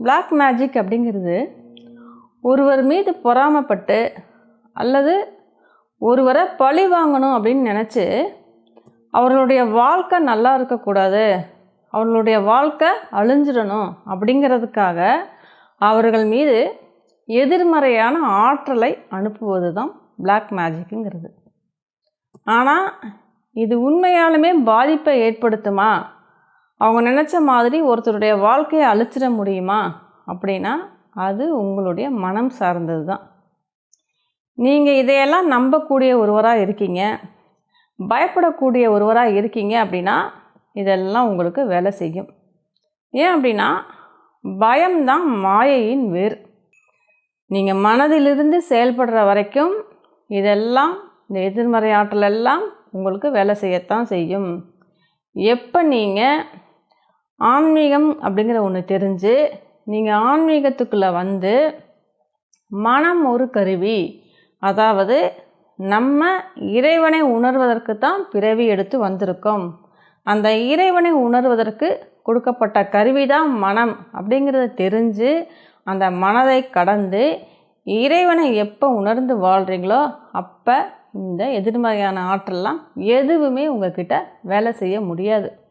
Black magic அப்படிங்கிறது ஒருவர் மீது பொறாமைப்பட்டு அல்லது ஒருவரை பழி வாங்கணும் அப்படின்னு நினச்சி அவர்களுடைய வாழ்க்கை நல்லா இருக்கக்கூடாது அவர்களுடைய வாழ்க்கை அழிஞ்சிடணும் அப்படிங்கிறதுக்காக அவர்கள் மீது எதிர்மறையான ஆற்றலை அனுப்புவது தான் பிளாக் மேஜிக்குங்கிறது ஆனால் இது உண்மையாலுமே பாதிப்பை ஏற்படுத்துமா? அவங்க நினச்ச மாதிரி ஒருத்தருடைய வாழ்க்கையை அழிச்சிட முடியுமா? அப்படின்னா அது உங்களுடைய மனம் சார்ந்தது தான் நீங்கள் இதையெல்லாம் நம்பக்கூடிய ஒருவராக இருக்கீங்க. பயப்படக்கூடிய ஒருவராக இருக்கீங்க அப்படின்னா இதெல்லாம் உங்களுக்கு வேலை செய்யும். ஏன் அப்படின்னா பயம்தான் மாயையின் வேர். நீங்கள் மனதிலிருந்து செயல்படுற வரைக்கும் இதெல்லாம் இந்த எதிர்மறை ஆற்றல் எல்லாம் உங்களுக்கு வேலை செய்யத்தான் செய்யும். எப்போ நீங்கள் ஆன்மீகம் அப்படிங்கிற ஒன்று தெரிஞ்சு நீங்கள் ஆன்மீகத்துக்குள்ளே வந்து மனம் ஒரு கருவி. அதாவது நம்ம இறைவனை உணர்வதற்கு தான் பிறவி எடுத்து வந்திருக்கோம். அந்த இறைவனை உணர்வதற்கு கொடுக்கப்பட்ட கருவி தான் மனம் அப்படிங்கிறத தெரிஞ்சு அந்த மனதை கடந்து இறைவனை எப்போ உணர்ந்து வாழ்கிறீங்களோ அப்போ இந்த எதிர்மறையான ஆற்றல்லாம் எதுவுமே உங்ககிட்ட வேலை செய்ய முடியாது.